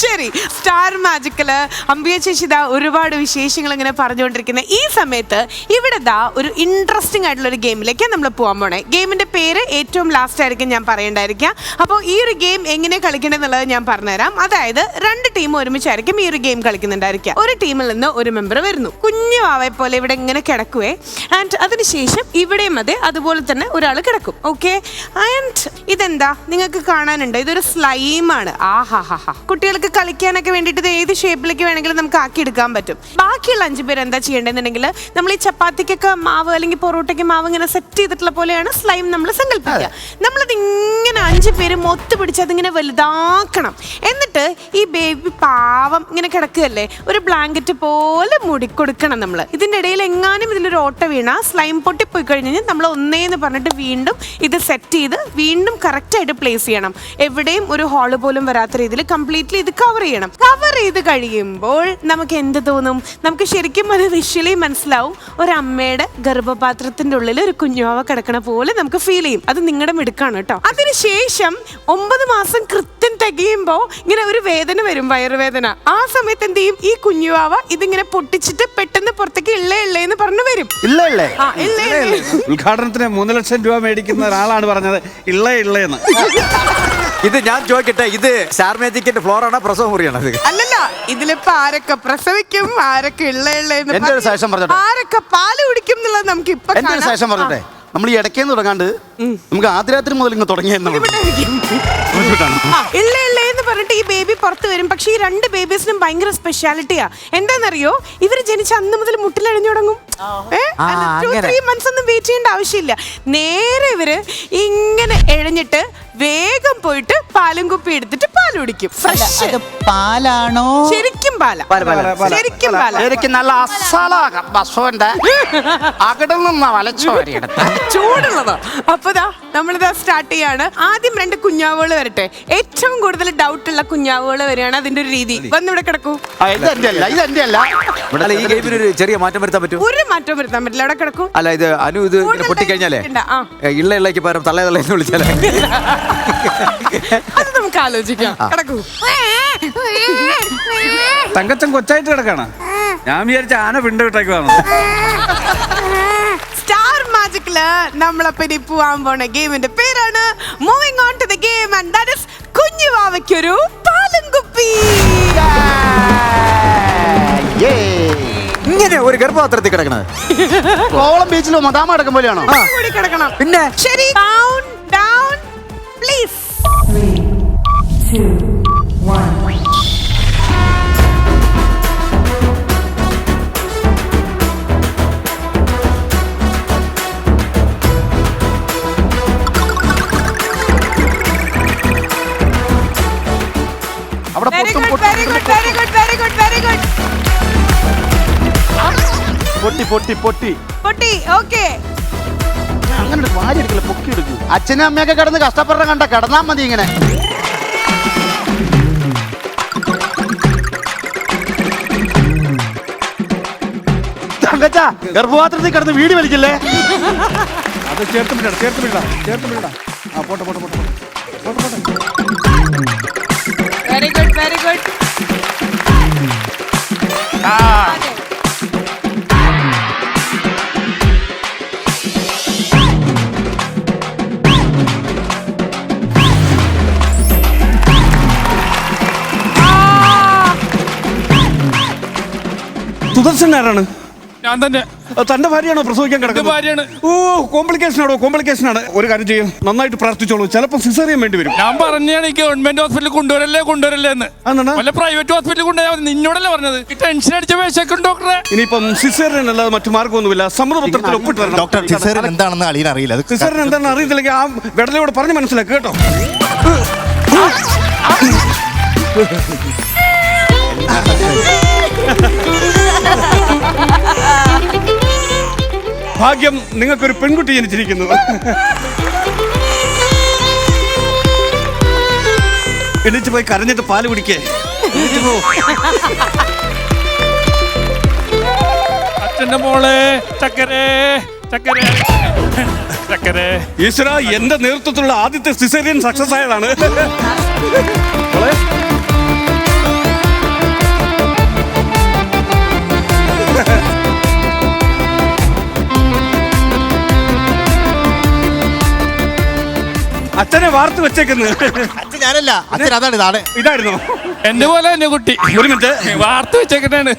ശരി star magical അമ്പിയ ചേച്ചി ദാ ഒരുപാട് വിശേഷങ്ങൾ ഇങ്ങനെ പറഞ്ഞുകൊണ്ടിരിക്കുന്ന. ഈ സമയത്ത് ഇവിടെ ദാ ഒരു ഇൻട്രസ്റ്റിംഗ് ആയിട്ടുള്ള ഒരു ഗെയിമിലേക്ക് നമ്മൾ പോകാൻ പോണേ. ഗെയിമിന്റെ പേര് ഏറ്റവും ലാസ്റ്റ് ആയിരിക്കും ഞാൻ പറയേണ്ടായിരിക്കാം. അപ്പോൾ ഈ ഒരു ഗെയിം എങ്ങനെ കളിക്കണമെന്നുള്ളത് ഞാൻ പറഞ്ഞുതരാം. അതായത് രണ്ട് ടീം ഒരുമിച്ചായിരിക്കും ഈ ഒരു ഗെയിം കളിക്കുന്നുണ്ടായിരിക്കുക ഒരു ടീമിൽ നിന്ന് ഒരു മെമ്പർ വരുന്നു. കുഞ്ഞു ആവെ പോലെ ഇവിടെ ഇങ്ങനെ കിടക്കുവേ. ആൻഡ് അതിനുശേഷം ഇവിടെയും അതെ അതുപോലെ തന്നെ ഒരാൾ കിടക്കും. ഓക്കെ ആൻഡ് ഇതെന്താ? നിങ്ങൾക്ക് കാണാനുണ്ട്. ഇതൊരു സ്ലൈമാണ് ആഹാ ഹാ ഹാ കുട്ടികൾക്ക് കളിക്കാനൊക്കെ വേണ്ടിയിട്ട് ഇത് ഏത് ഷേപ്പിലേക്ക് വേണമെങ്കിലും നമുക്ക് ആക്കി എടുക്കാൻ പറ്റും. ബാക്കിയുള്ള അഞ്ചു പേര് എന്താ ചെയ്യേണ്ടതെന്നുണ്ടെങ്കിൽ നമ്മൾ ഈ ചപ്പാത്തിക്കൊക്കെ മാവ് അല്ലെങ്കിൽ പൊറോട്ടയ്ക്ക് മാവ് ഇങ്ങനെ സെറ്റ് ചെയ്തിട്ടുള്ള പോലെയാണ് സ്ലൈം നമ്മൾ സങ്കല്പിക്കുക. നമ്മളത് ഇങ്ങനെ അഞ്ചു പേര് മൊത്ത് പിടിച്ച് അതിങ്ങനെ വലുതാക്കണം. എന്നിട്ട് ഈ ബേബി പാവം ഇങ്ങനെ കിടക്കുകയല്ലേ ഒരു ബ്ലാങ്കറ്റ് പോലെ മുടിക്കൊടുക്കണം നമ്മൾ ഇതിന്റെ ഇടയിൽ എങ്ങാനും ഇതിലൊരു ഓട്ട വീണ സ്ലൈം പൊട്ടി പോയി കഴിഞ്ഞാൽ നമ്മൾ ഒന്നേന്ന് പറഞ്ഞിട്ട് വീണ്ടും ഇത് സെറ്റ് ചെയ്ത് വീണ്ടും കറക്റ്റായിട്ട് പ്ലേസ് ചെയ്യണം. എവിടെയും ഒരു ഹോൾ പോലും വരാത്ത രീതിയിൽ കംപ്ലീറ്റ്ലി ഇത് കവർ ചെയ്യണം. കവർ ചെയ്ത് കഴിയുമ്പോൾ നമുക്ക് എന്ത് തോന്നും? നമുക്ക് ശരിക്കും അത് വിഷ്വലി മനസ്സിലാവും. ഒരു അമ്മയുടെ ഗർഭപാത്രത്തിന്റെ ഉള്ളിൽ ഒരു കുഞ്ഞുവാവ കിടക്കണ പോലെ നമുക്ക് ഫീൽ ചെയ്യും. അത് നിങ്ങളുടെ മിടുക്കാണ് കേട്ടോ. അതിനുശേഷം ഒമ്പത് മാസം കൃത്യം തികയുമ്പോൾ ഇങ്ങനെ ഒരു വേദന വരും വയറുവേദന. ആ സമയത്ത് എന്ത് ചെയ്യും? ഈ കുഞ്ഞുവാവ ഇതിങ്ങനെ പൊട്ടിച്ചിട്ട് പെട്ടെന്ന് പുറത്തേക്ക് ഇള്ളേ ഇള്ളേ എന്ന് പറഞ്ഞു വരും. ഇല്ലേ ആ ഇള്ളേ ഇള്ളേ. ഉദ്ഘാടനത്തിന് മൂന്ന് ലക്ഷം രൂപ മേടിക്കുന്ന ഒരാളാണ് പറഞ്ഞത് ഇള്ളേ ഇള്ളയെന്ന് ഇത് ഞാൻ ചോദിക്കട്ടെ ഇത് സ്റ്റാർ മാജിക്കിന്റെ ഫ്ലോർ ആണ് പ്രസവ മുറിയാണോ ഇത്? അല്ലല്ല ഇതിലിപ്പോ ആരൊക്കെ പ്രസവിക്കും ആരൊക്കെ ഇള്ള ഇള്ളേ എന്റെ ഒരു പറഞ്ഞ് സജഷൻ പറഞ്ഞോട്ടെ? ആരൊക്കെ പാൽ കുടിക്കും എന്നുള്ളത് നമുക്ക് ഇപ്പൊ എന്റെ ഒരു. ശേഷം പറഞ്ഞോട്ടെ. നമ്മൾ ഈ ഇടയ്ക്കേന്ന് തുടങ്ങാണ്ട് നമുക്ക് ആദ്യരാത്രി മുതൽ ഇങ്ങ് തുടങ്ങിയെന്നാണ് ഇവിടെ പറഞ്ഞിട്ട് ഈ ബേബി പുറത്ത് വരും. പക്ഷെ ഈ രണ്ട് ബേബീസിനും ഭയങ്കര സ്പെഷ്യാലിറ്റിയാ എന്താണെന്നറിയോ? ഇവർ ജനിച്ച അന്ന് മുതൽ മുട്ടിലഴിഞ്ഞു തുടങ്ങും. ത്രീ മന്ത്സ് ഒന്നും വെയിറ്റ് ചെയ്യേണ്ട ആവശ്യമില്ല. നേരെ ഇവർ ഇങ്ങനെ എഴഞ്ഞിട്ട് വേഗം പോയിട്ട് പാലും കുപ്പി എടുത്തിട്ട് പാൽ കുടിക്കും. ഫ്രഷ് പാലാണോ? ശരിക്കും പാല. ശരിക്കും പാല എനിക്ക് നല്ല അസല ബസ്സോന്റെ അകിടിൽ നിന്ന വലച്ചോരിയെടുത്ത് ചൂടുള്ളതാ. അപ്പൊ ദാ നമ്മളിതാ സ്റ്റാർട്ട് ചെയ്യാണ്. ആദ്യം രണ്ട് കുഞ്ഞാവുകൾ വരട്ടെ. ഏറ്റവും കൂടുതൽ ഡൗട്ട് ഉള്ള കുഞ്ഞാവുകൾ വരികയാണ് അതിന്റെ ഒരു രീതി. വന്നിവിടെ കിടക്കൂ. ഇത് എന്റെ അല്ല ഇത് എന്റെ അല്ല. അല്ല ഈ ഗെയിമിന് ഒരു ചെറിയ മാറ്റം വരുത്താൻ പറ്റും ഒരു മാറ്റം വരുത്താൻ പറ്റില്ല. അവിടെ കിടക്കൂ. അല്ല ഇത് അനു ഇത് പൊട്ടിക്കഴിഞ്ഞാലേ? ഇള്ള ഇള്ളയ്ക്ക് പകരം തള്ളേ തള്ളേന്ന് വിളിച്ചാലേ? അത് നമുക്ക് ആലോചിക്കാം. കിടക്കൂ. തങ്കച്ചൻ കൊച്ചായിട്ട് കിടക്കാണ്. ഞാൻ വിചാരിച്ച ആന പിണ്ട വിട്ടേക്കുവാണ് സ്റ്റാർ മാജിക്കിൽ നമ്മളപ്പോ ഇനി പോവാൻ പോണ ഗെയിമിന്റെ പേരാണ് moving on to the game and that is കുഞ്ഞു വാവയ്ക്കൊരു പാലും കുപ്പി ഇങ്ങനെ ഒരു ഗർഭപാത്രത്തിൽ കിടക്കണത്. കോളം ബീച്ചിലോ മതാമ അടക്കം പോലെയാണോ? കൂടി കിടക്കണം. പിന്നെ? ശരി ഡൗൺ ഡൗൺ പ്ലീസ് അവിടെ വെരി പൊട്ടും good very good very good very good very good പൊട്ടി പൊട്ടി പൊട്ടി. പൊട്ടി ഓക്കെ അങ്ങനെ ഒരു വാരി എടുക്കില്ല? പൊക്കി എടുക്കൂ. അച്ഛനും അമ്മയൊക്കെ കിടന്ന് കഷ്ടപ്പെടണം കണ്ട കിടന്നാ മതി ഇങ്ങനെ. തങ്കച്ചാ ഗർഭപാത്രത്തിൽ കിടന്ന് വീട് വലിക്കില്ലേ അത് ചേർത്ത് പിടിടാ ചേർത്ത് ചേർത്ത് പിടിടാ ആ പോട്ടെ പോട്ടെ പോട്ടെ പോട്ടെ. പോട്ടെ പോട്ടെ. സുദർശൻ ആരാണ്? ഞാൻ തന്നെ. തന്റെ ഭാര്യയാണോ പ്രസവിക്കാൻ കിടക്കുന്നത്? ഭാര്യയാണ്. ഓ കോംപ്ലിക്കേഷൻ ആണോ? കോംപ്ലിക്കേഷൻ ആണ്. ഒരു കാര്യം ചെയ്യും. നന്നായിട്ട് പ്രാർത്ഥിച്ചോളൂ. ചിലപ്പോൾ സിസേറിയൻ വേണ്ടി വരും. ഞാൻ പറഞ്ഞാണ് ഈ ഗവൺമെന്റ് ഹോസ്പിറ്റലിൽ കൊണ്ടുവരല്ലേ കൊണ്ടുവരല്ലേ എന്ന്? വല്ല പ്രൈവറ്റ് ഹോസ്പിറ്റലിൽ കൊണ്ടുപോയാൽ മതി. നിന്നോടല്ലേ പറഞ്ഞത്? ഈ ടെൻഷൻ അടിച്ച പേശക്കും ഡോക്ടറെ? ഇനിയിപ്പം സിസേറിയൻ അല്ലാതെ മറ്റു മാർഗമൊന്നുമില്ല. സമ്മതപത്രത്തിൽ ഒപ്പിട്ട് വരണം. ഡോക്ടർ സിസേറിയൻ എന്താണെന്ന് അളിയൻ അറിയില്ല. അത് സിസേറിയൻ എന്താണെന്ന് അറിയത്തില്ലെങ്കിൽ ആ വെടലയോട് പറഞ്ഞ് മനസ്സിലാക്കി കേട്ടോ. ഭാഗ്യം നിങ്ങൾക്കൊരു പെൺകുട്ടി ജനിച്ചിരിക്കുന്നത് എണീച്ച് പോയി കരഞ്ഞിട്ട് പാൽ കുടിക്കേ. അച്ഛന്റെ മോളെ ചക്കരേ ചക്കരേ. ചക്കരേ. ഈശ്വര എന്റെ നേതൃത്വത്തിലുള്ള ആദ്യത്തെ സിസേറിയൻ സക്സസ് ആയതാണ്. മോളെ, അച്ഛനെ വാർത്ത് വെച്ചേക്കുന്നത് അച്ഛൻ ഞാനല്ല. അച്ഛൻ അതാണ് ഇതാണ്. ഇതായിരുന്നു. എന്റെ പോലെ തന്നെ കുട്ടി. ഒരു മിനിറ്റ്. വാർത്ത വെച്ചേക്കട്ടാണ്